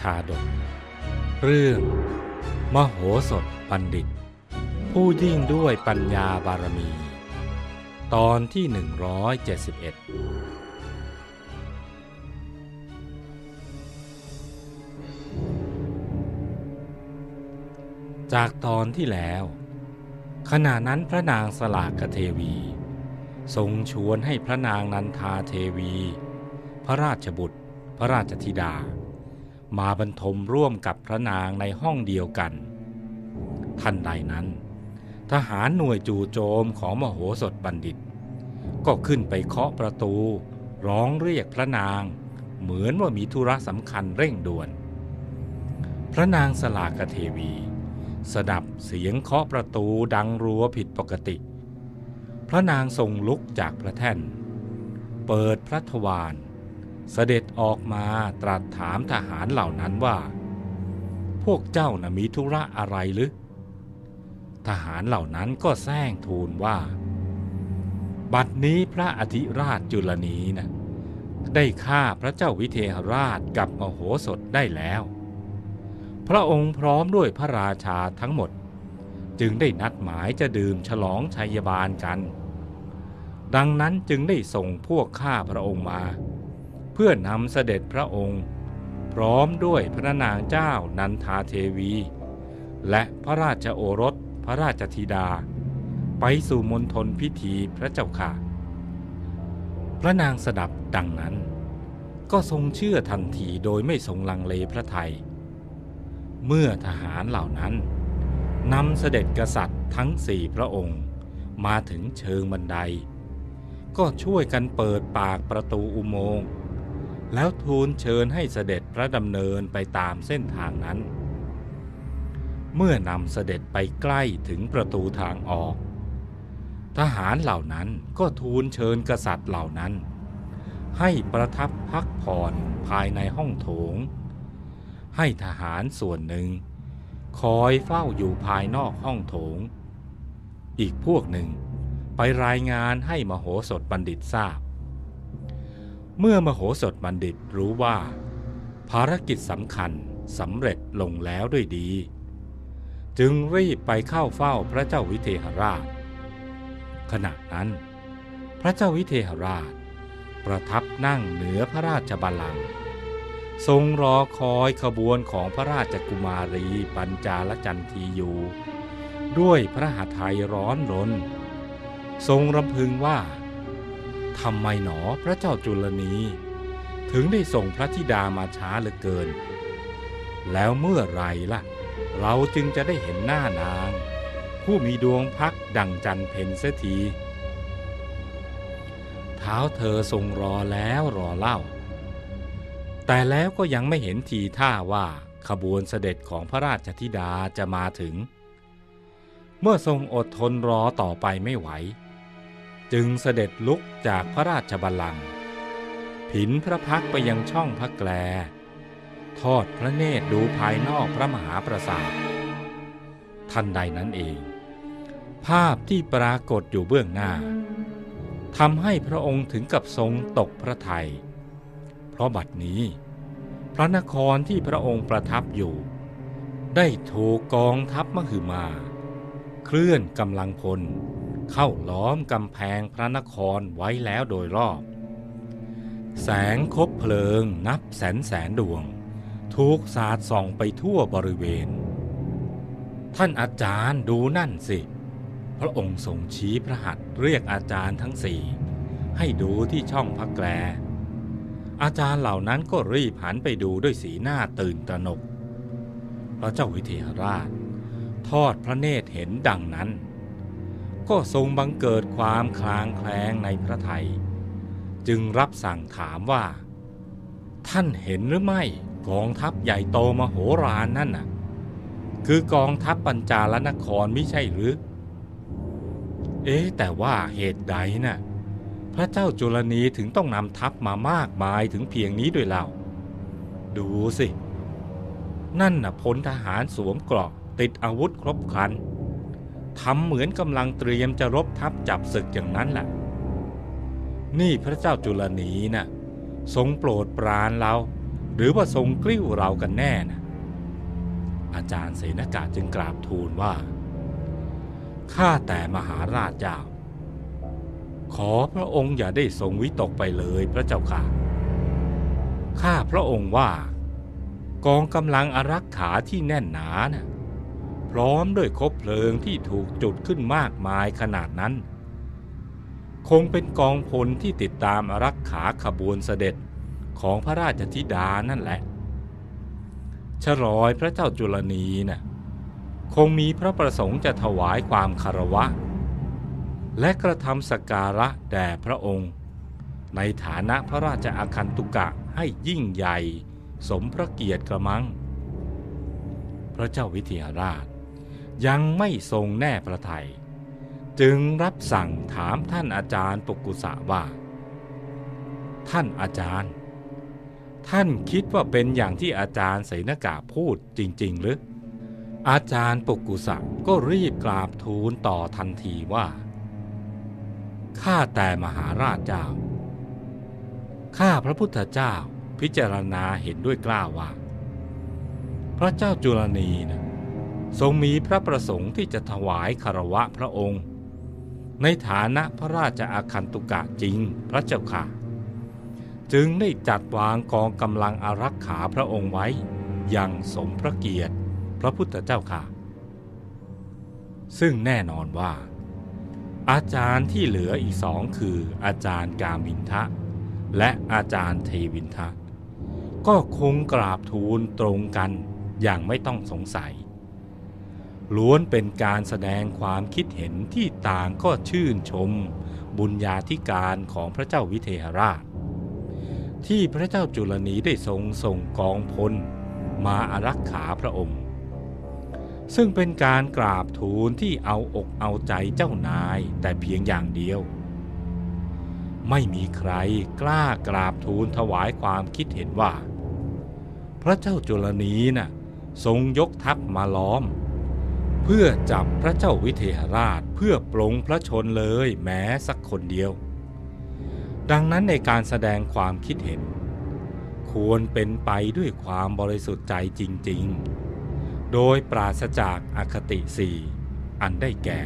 ชาดก เรื่อง มโหสถบัณฑิต ผู้ยิ่งด้วยปัญญาบารมี ตอนที่ 171 จากตอนที่แล้ว ขณะนั้นพระนางสลากเทวี ทรงชวนให้พระนางนันทาเทวี พระราชบุตร พระราชธิดา มาบรรทมร่วมกับพระนางในห้องเดียวกัน ทันใดนั้น ทหารหน่วยจู่โจมของมโหสถบัณฑิต ก็ขึ้นไปเคาะประตู ร้องเรียกพระนาง เหมือนว่ามีธุระสำคัญเร่งด่วน พระนางสลากเทวี สดับเสียงเคาะประตูดังรัวผิดปกติ พระนางทรงลุกจากพระแท่น เปิดพระทวาร เสด็จออกมาตรัสถามทหารเหล่านั้นว่า พวกเจ้านะ่ะมีธุระอะไรหรือ ทหารเหล่านั้นก็แซงทูลว่า บัดนี้พระอธิราชจุลนีนะได้ฆ่าพระเจ้าวิเทหราชกับมโหสถได้แล้ว พระองค์พร้อมด้วยพระราชาทั้งหมด จึงได้นัดหมายจะดื่มฉลองชัยบาลกัน ดังนั้นจึงได้ส่งพวกข้าพระองค์มา เพื่อนำเสด็จพระองค์ พร้อมด้วยพระนางเจ้านันทาเทวี และพระราชโอรสพระราชธิดา ไปสู่มณฑลพิธีพระเจ้าค่ะ พระนางสดับดังนั้น ก็ทรงเชื่อทันทีโดยไม่ทรงลังเลพระไทย เมื่อทหารเหล่านั้นนำเสด็จกษัตริย์ทั้งสี่พระองค์ มาถึงเชิงบันได ก็ช่วยกันเปิดปากประตูอุโมงค์ แล้วทูลเชิญให้เสด็จพระดำเนินไปตามเส้นทางนั้น เมื่อนำเสด็จไปใกล้ถึงประตูทางออก ทหารเหล่านั้นก็ทูลเชิญกษัตริย์เหล่านั้น ให้ประทับพักผ่อนภายในห้องโถง ให้ทหารส่วนหนึ่ง คอยเฝ้าอยู่ภายนอกห้องโถง อีกพวกหนึ่งไปรายงานให้มโหสถบัณฑิตทราบ เมื่อมโหสถบัณฑิตรู้ว่า ภารกิจสำคัญสำเร็จลงแล้วด้วยดี จึงรีบไปเข้าเฝ้าพระเจ้าวิเทหราช ขณะนั้น พระเจ้าวิเทหราช ประทับนั่งเหนือพระราชบัลลังก์ทรงรอคอยขบวนของพระราชกุมารีปัญจาลจันทีอยู่ ด้วยพระหัตถ์ไทยร้อนรน ทรงรำพึงว่า ทำไมหนอพระเจ้าจุลนี ถึงได้ส่งพระธิดามาช้าเหลือเกิน แล้วเมื่อไรล่ะ เราจึงจะได้เห็นหน้านาง ผู้มีดวงพักดั่งจันเพนเสียที เท้าเธอทรงรอแล้วรอเล่า แต่แล้วก็ยังไม่เห็นทีท่าว่าขบวนเสด็จของพระราชธิดาจะมาถึง เมื่อทรงอดทนรอต่อไปไม่ไหว จึงเสด็จลุกจากพระราชบัลลังก์ผินพระพักไปยังช่องพระแกล ทอดพระเนตรดูภายนอกพระมหาปราสาททันใดนั้นเอง ภาพที่ปรากฏอยู่เบื้องหน้าทำให้พระองค์ถึงกับทรงตกพระทัยเพราะบัดนี้ พระนครที่พระองค์ประทับอยู่ ได้ถูกกองทัพมหึมา เคลื่อนกำลังพล เข้าล้อมกำแพงพระนครไว้แล้วโดยรอบ แสงคบเพลิงนับแสนแสนดวง ถูกสาดส่องไปทั่วบริเวณ ท่านอาจารย์ดูนั่นสิ พระองค์ทรงชี้พระหัตถ์เรียกอาจารย์ทั้งสี่ให้ดูที่ช่องพระแกลอาจารย์เหล่านั้นก็รีบหันไปดูด้วยสีหน้าตื่นตระหนก พระเจ้าวิเทหราช ทอดพระเนตรเห็นดังนั้น ก็ทรงบังเกิดความคลางแคลงในพระไทย จึงรับสั่งถามว่า ท่านเห็นหรือไม่กองทัพใหญ่โตมโหฬารนั่นน่ะ คือกองทัพปัญจาลนครไม่ใช่หรือ เอ๊ะแต่ว่าเหตุใดน่ะพระเจ้าจุลนีถึงต้องนำทัพมามากมายถึงเพียงนี้ด้วยเล่าดูสิ นั่นน่ะพลทหารสวมเกราะติดอาวุธครบครัน ทำเหมือนกำลังเตรียมจะรบทัพจับศึกอย่างนั้นแหละนี่พระเจ้าจุลนีน่ะทรงโปรดปรานเรา หรือว่าทรงกลิ้วเรากันแน่นะอาจารย์เสนากาจึงกราบทูลว่าข้าแต่มหาราชเจ้า ขอพระองค์อย่าได้ทรงวิตกไปเลยพระเจ้าค่ะข้าพระองค์ว่ากองกำลังอารักขาที่แน่นหนานะ่ะ พร้อมด้วยคบเพลิงที่ถูกจุดขึ้นมากมายขนาดนั้น คงเป็นกองพลที่ติดตามรักขาขบวนเสด็จของพระราชธิดานั่นแหละฉลอยพระเจ้าจุลนีนะ่ะคงมีพระประสงค์จะถวายความคารวะ และกระทำสกการะแด่พระองค์ ในฐานะพระราชอาคันตุกะให้ยิ่งใหญ่ สมพระเกียรติกระมัง พระเจ้าวิเทหราช ยังไม่ทรงแน่พระทยัยจึงรับสั่งถามท่านอาจารย์ปกุสะว่า ท่านอาจารย์ ท่านคิดว่าเป็นอย่างที่อาจารย์เสนากาพูดจริง ๆ หรือ อาจารย์ปกุสะก็รีบกราบทูลต่อทันทีว่า ข้าแต่มหาราชเจ้า ข้าพระพุทธเจ้าพิจารณาเห็นด้วยกล้าวว่า พระเจ้าจุลนีนะ ทรงมีพระประสงค์ที่จะถวายคารวะพระองค์ ในฐานะพระราชอาคันตุกะจริงพระเจ้าค่ะ จึงได้จัดวางกองกำลังอารักขาพระองค์ไว้ อย่างสมพระเกียรติพระพุทธเจ้าค่ะ ซึ่งแน่นอนว่า อาจารย์ที่เหลืออีกสองคืออาจารย์กามินทะ และอาจารย์เทวินทะ ก็คงกราบทูลตรงกันอย่างไม่ต้องสงสัย ล้วนเป็นการแสดงความคิดเห็นที่ต่างก็ชื่นชม บุญญาธิการของพระเจ้าวิเทหราช ที่พระเจ้าจุลนีได้ทรงส่งกองพล มาอารักขาพระองค์ ซึ่งเป็นการกราบทูลที่เอาอกเอาใจเจ้านายแต่เพียงอย่างเดียว ไม่มีใครกล้ากราบทูลถวายความคิดเห็นว่า พระเจ้าจุลนีน่ะทรงยกทัพมาล้อม เพื่อจับพระเจ้าวิเทหราชเพื่อปลงพระชนเลยแม้สักคนเดียว ดังนั้นในการแสดงความคิดเห็น ควรเป็นไปด้วยความบริสุทธิ์ใจจริง ๆ โดยปราศจากอคติสี่อันได้แก่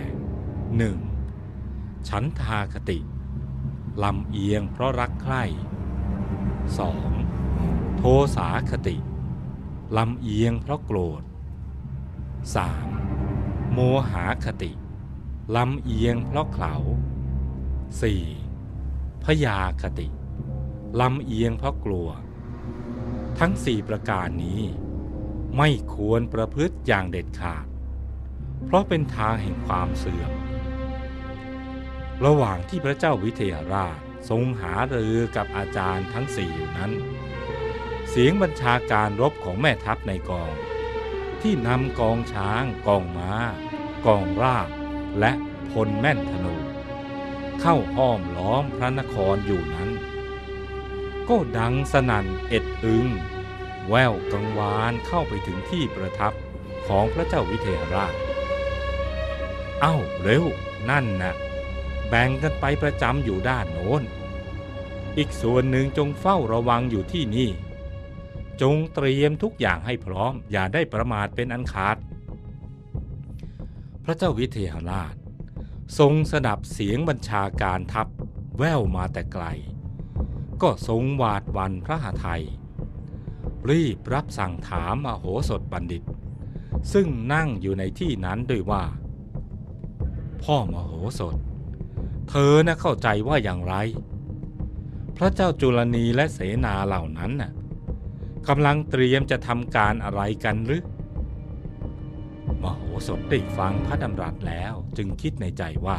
1. ฉันทาคติลำเอียงเพราะรักใคร่ 2. โทสาคติลำเอียงเพราะโกรธ 3. โมหาคติ ลำเอียงเพราะเขลา 4. พยาคติ ลำเอียงเพราะกลัว ทั้งสี่ประการนี้ ไม่ควรประพฤติอย่างเด็ดขาด เพราะเป็นทางแห่งความเสื่อม ระหว่างที่พระเจ้าวิเทหราชทรงหารือกับอาจารย์ทั้งสี่อยู่นั้น เสียงบัญชาการรบของแม่ทัพในกอง ที่นำกองช้างกองม้ากองราบและพลแม่นธนู เข้าห้อมล้อมพระนครอยู่นั้น ก็ดังสนั่นเอ็ดอึง แววกังวานเข้าไปถึงที่ประทับของพระเจ้าวิเทหราช เอ้าเร็วนั่นนะ่ะแบ่งกันไปประจำอยู่ด้านโน้น อีกส่วนหนึ่งจงเฝ้าระวังอยู่ที่นี่ จงเตรียมทุกอย่างให้พร้อม อย่าได้ประมาทเป็นอันขาด พระเจ้าวิเทหราช ทรงสดับเสียงบัญชาการทัพแว่วมาแต่ไกล ก็ทรงหวาดวันพระหทัยรีบรับสั่งถามมโหสถบัณฑิต ซึ่งนั่งอยู่ในที่นั้นด้วยว่า พ่อมโหสถ เธอน่ะเข้าใจว่าอย่างไร พระเจ้าจุลนีและเสนาเหล่านั้นน่ะ กำลังเตรียมจะทำการอะไรกันหรือ มโหสถได้ฟังพระดำรัสแล้วจึงคิดในใจว่า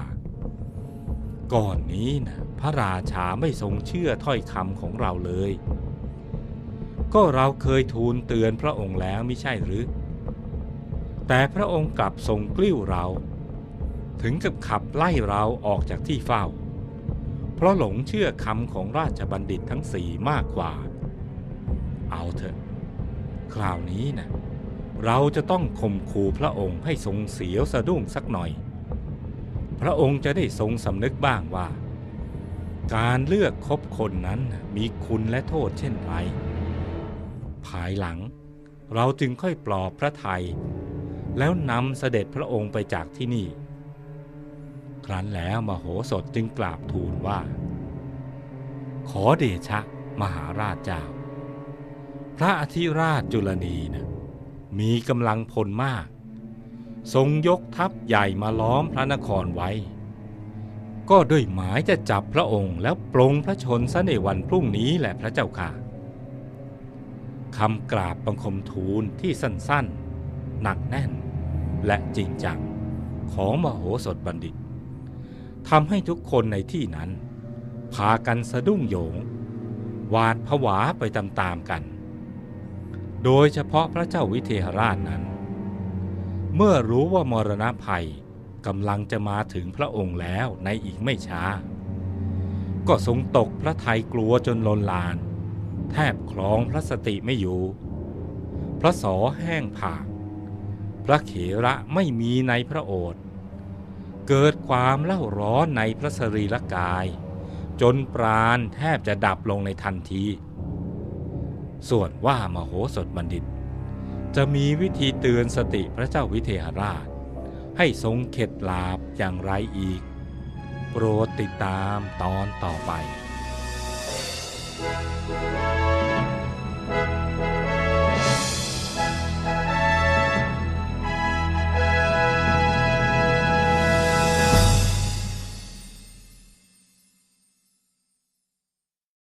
ก่อนนี้นะพระราชาไม่ทรงเชื่อถ้อยคำของเราเลย ก็เราเคยทูลเตือนพระองค์แล้วไม่ใช่หรือ แต่พระองค์กลับทรงกลิ้วเรา ถึงกับขับไล่เราออกจากที่เฝ้า เพราะหลงเชื่อคำของราชบัณฑิตทั้งสี่มากกว่า เอาเถอะ คราวนี้นะเราจะต้องข่มขู่พระองค์ให้ทรงเสียวสะดุ้งสักหน่อย พระองค์จะได้ทรงสำนึกบ้างว่า การเลือกคบคนนั้นมีคุณและโทษเช่นไร ภายหลังเราจึงค่อยปลอบพระไทย แล้วนำเสด็จพระองค์ไปจากที่นี่ ครั้นแล้วมโหสถจึงกราบทูลว่า ขอเดชะมหาราชเจ้า พระอธิราชจุลนีนะมีกำลังพลมาก ทรงยกทัพใหญ่มาล้อมพระนครไว้ ก็ด้วยหมายจะจับพระองค์แล้วปลงพระชนซะในวันพรุ่งนี้แหละพระเจ้าค่ะคำกราบบังคมทูลที่สั้นๆ หนักแน่น และจริงจังของมโหสถบัณฑิตทำให้ทุกคนในที่นั้น พากันสะดุ้งโหยง หวาดผวาไปตามๆกัน โดยเฉพาะพระเจ้าวิเทหราชนั้น เมื่อรู้ว่ามรณภัยกำลังจะมาถึงพระองค์แล้วในอีกไม่ช้า ก็ทรงตกพระทัยกลัวจนลนลาน แทบคลองพระสติไม่อยู่ พระสอแห้งผาก พระเขระไม่มีในพระโอษฐ์เกิดความเล่าร้อนในพระสรีระกาย จนปราณแทบจะดับลงในทันที ส่วนว่ามโหสถบัณฑิต จะมีวิธีเตือนสติพระเจ้าวิเทหราช ให้ทรงเข็ดลาบอย่างไรอีก โปรดติดตามตอนต่อไป Thank